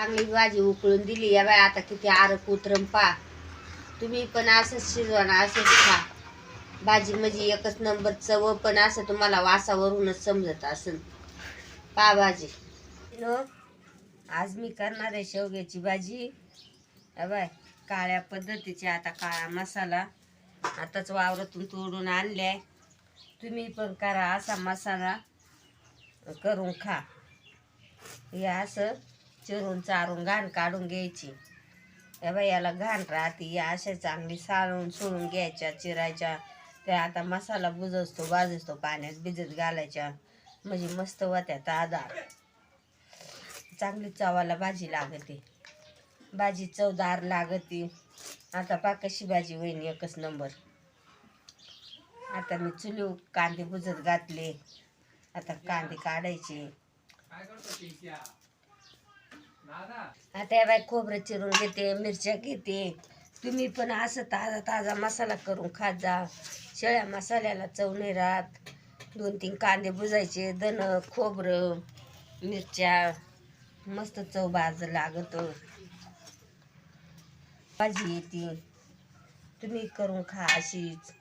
चांगली भाजी उकळून दिली. या बाय आता किती आरक उतरम पा तुम्ही पण असंच शिजवा ना असंच खा. भाजी म्हणजे एकच नंबर चव पण असं तुम्हाला वासावरूनच समजत असेल. पा भाजी. आज मी करणार आहे शेवग्याची भाजी. बाय काळ्या पद्धतीची आता काळा मसाला. आताच वावरातून तोडून आणलाय. तुम्ही पण करा असा मसाला. करून खा. हे असं चिरून चारून घाण काढून घ्यायची. या बाई याला घाण राहते या अशा चांगली साळून सोडून घ्यायच्या चिरायच्या. त्या आता मसाला बुजवतो बाजूस्तो पाण्यात भिजत घालायच्या. म्हणजे मस्त होत्या ताजा चांगली चवाला भाजी लागते. भाजी चवदार लागते. आता पा कशी भाजी होईन एकच नंबर. आता मी चुली कांदे बुजत घातले. आता कांदे काढायचे. आता या बाई खोबरं चिरून घेते मिरच्या घेते. तुम्ही पण असं ताजा ताजा मसाला करून खात जा. शेळ्या मसाल्याला चव नाही राहत. दोन तीन कांदे बुजायचे दण खोबरं मिरच्या. मस्त चव बाज लागत. भाजी येते. तुम्ही करून खा अशीच.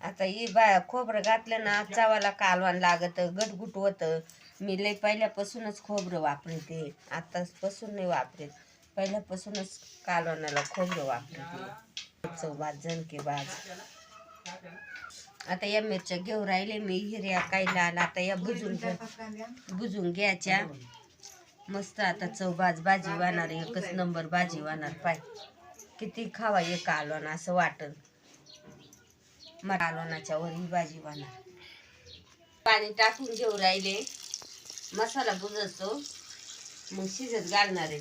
आता ही बा खोबरं घातलं ना चावाला कालवान लागत गटगुट होतं. मी लय पहिल्यापासूनच खोबरं वापरते. आतापासून नाही वापरत पहिल्यापासूनच कालवणाला खोबरं वापरते. चौबाज जनके बाज आता या मिरच्या घेऊन राहिले मी हिर्या काही लाल आता या बुजून बुजून घ्यायच्या. मस्त आता चौबाज भाजी वाहणार एकच नंबर भाजी वाहणार पाय किती खावा एक कालवण असं वाटन. मग कालवणाच्या वर ही भाजी बनणार पाणी टाकून घेऊ राहिले. मसाला बुजवतो मग शिजत घालणार आहे.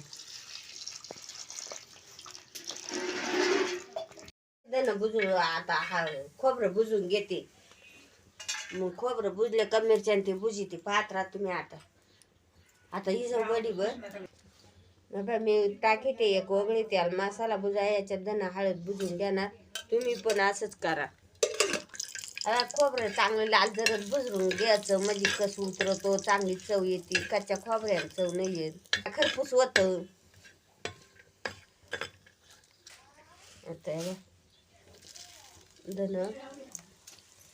दे बुजून आता हा खोबरं बुजून घेते. मग खोबरं बुजले का मिरच्यान ते बुजी ते पाहत राहा तुम्ही आता. आता ही बडी वडी बर बाबा मी एक वगळी त्याला. मसाला बुजा याच्यात धना हळद बुजून घेणार. तुम्ही पण असंच करा. खोबरं चांगलं लाल जरत बुजरून घ्यायचं. म्हणजे कसं उतरतो चांगली चव येते. कच्च्या खोबऱ्याला चव नाही येत. खरपूस होतं. धन.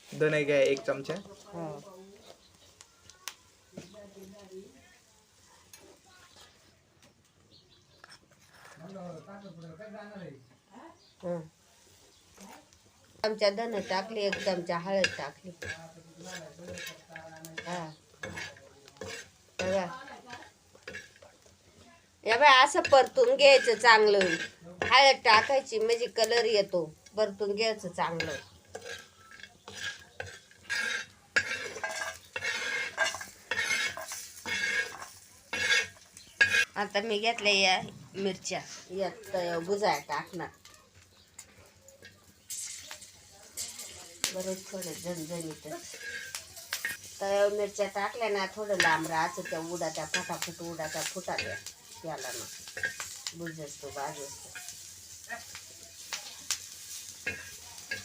धने घ्या एक चमचा? हं. चमचा धन टाकली एक चमचा हळद टाकली. हा. या बाय असं परतून घ्यायचं चांगलं. हळद टाकायची म्हणजे कलर येतो. परतून घ्यायचं चांगलं. आता मी घेतल्या या मिरच्या. यात बुजाय टाकणार. बरंच थोडं झणझणीत. तर मिरच्या टाकल्या ना थोडं लांब राहायचं त्या उडाच्या फटाफट उडाच्या फुटाल्या. त्याला ना बुजस तो बाजूस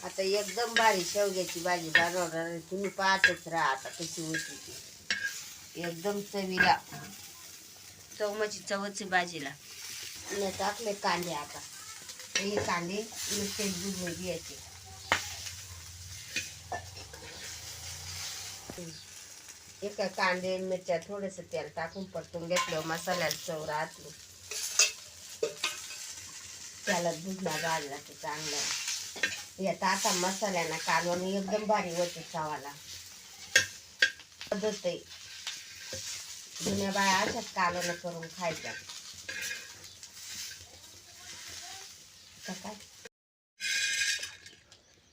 आता एकदम भारी शेवग्याची भाजी बनवणार. तुम्ही पाहतच राहा आता कशी होती ती. एकदम चवीला. चवमाची चवची भाजीला. मी टाकले कांदे आता. हे कांदे नुसते बुजवून घ्यायचे. एका कांदे मिरच्या थोडस तेल टाकून परतून घेतलं मसाल्याला चव राहतो. त्याला दुधना गाळला तर चांगलं. यात आता मसाल्याना कालवण एकदम भारी होते चवाला पद्धत आहे. जुन्या बाया अशाच कालवण करून खायच्या. काय?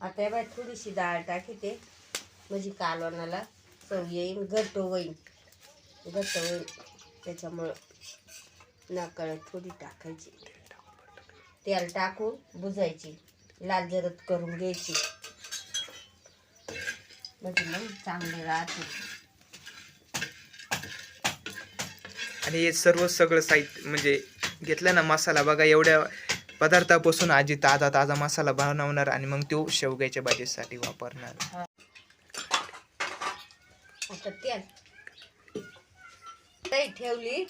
आता बाय थोडीशी डाळ टाकीते. म्हणजे कालवणाला चव येईन घट्ट होईन. घट्ट होईन. त्याच्यामुळं नाकळ थोडी टाकायची. तेल टाकून बुजायची. लाल जरद करून घ्यायची. म्हणजे मग चांगले राहते. आणि हे सर्व सगळं साहित्य म्हणजे घेतलं ना मसाला बघा एवढ्या पदार्थापासून आजी ताजा ताजा मसाला बनवणार आणि मग तो शेवग्याच्या भाजीसाठी वापरणार. आता तेल. काही ठेवली.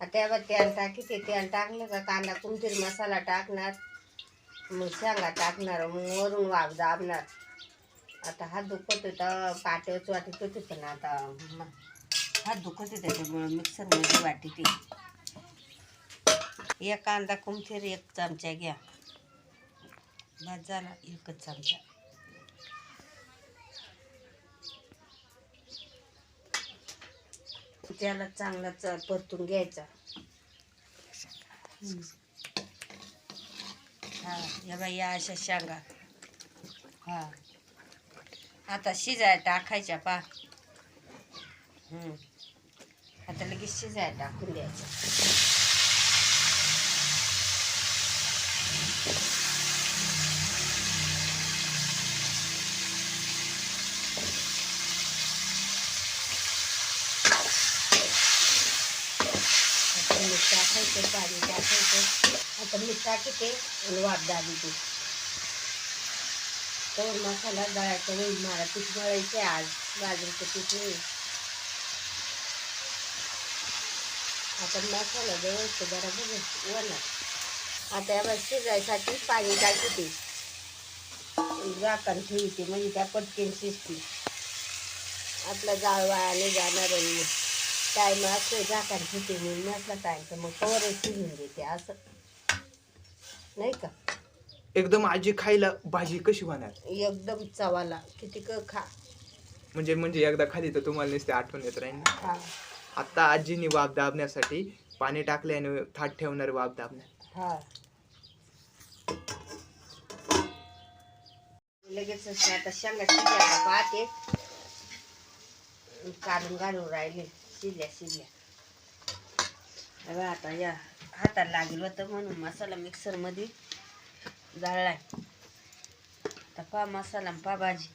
आता यावर तेल टाकी ते तेल टाकलं का कांदा कुमतीर मसाला टाकणार. मग शेंगा टाकणार मग वरून वाफ दाबणार. आता हात दुखत होता पाट्याच वाटत होते पण आता हात दुखत होते त्याच्यामुळं मिक्सरमध्ये वाटी ती एक कांदा कुमथीर एक चमचा घ्या. भात झाला एकच चमचा. त्याला चांगला च परतून घ्यायचा. हा या बाई या अशा शेंगा. हा. आता शिजाय टाकायच्या पा. आता लगेच शिजाय टाकून द्यायचं आता मीठ टाकायचं पाणी टाकायचं आता मी टाकते आणि वाफ दाबी ते तर मसाला दळायचा नाही मला पीठ मळायचं आज. बाजरीचं पीठ नाही. आता मसाला दळायचं बरोबर वरणार. आता या शिजायसाठी पाणी टाकते. झाकण ठेवते म्हणजे त्या पटकन शिजते आपला जाळ वाया जाणार आणि टाईम असलं झाकण ठेवते मी. नसला टाईम तर मग कवर शिजून देते असं. नाही का? एकदम आजी खायला भाजी कशी होणार? एकदम चवाला. किती क खा. म्हणजे म्हणजे एकदा खाली तर तुम्हाला नुसते आठवण येत राहील ना? हा. आता आजीने वाफ दाबण्यासाठी पाणी टाकले आणि थाट ठेवणार वाफ दाबणार हा. लगेच असे आता शेंगा पाहते. काढून घालून राहिले. शिजल्या शिजल्या अगं आता या हाताला लागेल होतं म्हणून मसाला मिक्सरमध्ये जाळलाय. आता पा मसाला पा भाजी.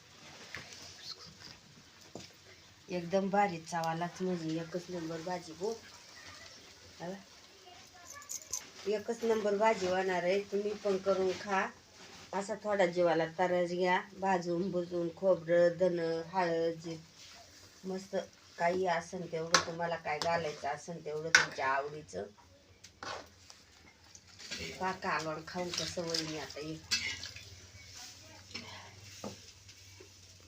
एकदम भारी चावालाच म्हणजे एकच नंबर भाजी हो. एकच नंबर भाजी होणार आहे. तुम्ही पण करून खा. असा थोडा जीवाला तरच घ्या. भाजून भुजून खोबरं धन हळद मस्त काही असेल तेवढं तुम्हाला काय घालायचं असेल तेवढं तुमच्या आवडीचं. का कालवण खाऊन कसं वहिनी आता ये.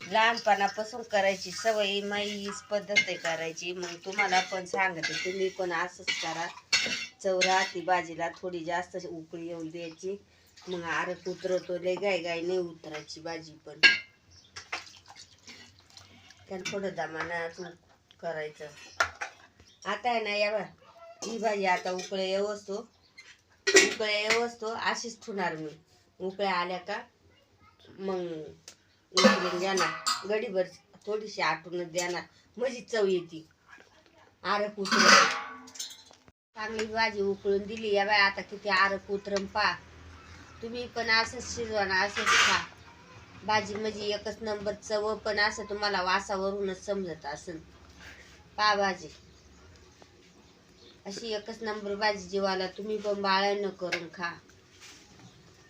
लहानपणापासून करायची सवय माई हीच पद्धत आहे करायची. मग तुम्हाला पण सांगते तुम्ही पण असंच करा. चौरा ती भाजीला थोडी जास्त उकळी येऊन द्यायची. मग आरत उतरतो लय गाय गाय नाही उतरायची भाजी पण. त्याला थोडं दमाना करायचं. आता आहे ना या बा ही भाजी आता उकळे येवसतो. उकळे येवसतो अशीच ठेवणार मी. उकळ्या आल्या का मग उकळून देणार. गडीभर थोडीशी आटूनच देणार. म्हणजे चव येते. आरक उतर चांगली भाजी उकळून दिली. या बाय आता किती आरक उतरम पा तुम्ही पण असंच शिजवा ना असंच खा. भाजी म्हणजे एकच नंबर चव पण असं तुम्हाला वासावरूनच समजत असेल पावभाजी. अशी एकच नंबर भाजी जीवाला तुम्ही पण बाळानं करून खा.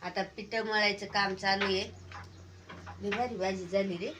आता पिठं मळायचं काम चालू आहे. भारी भाजी झाली रे.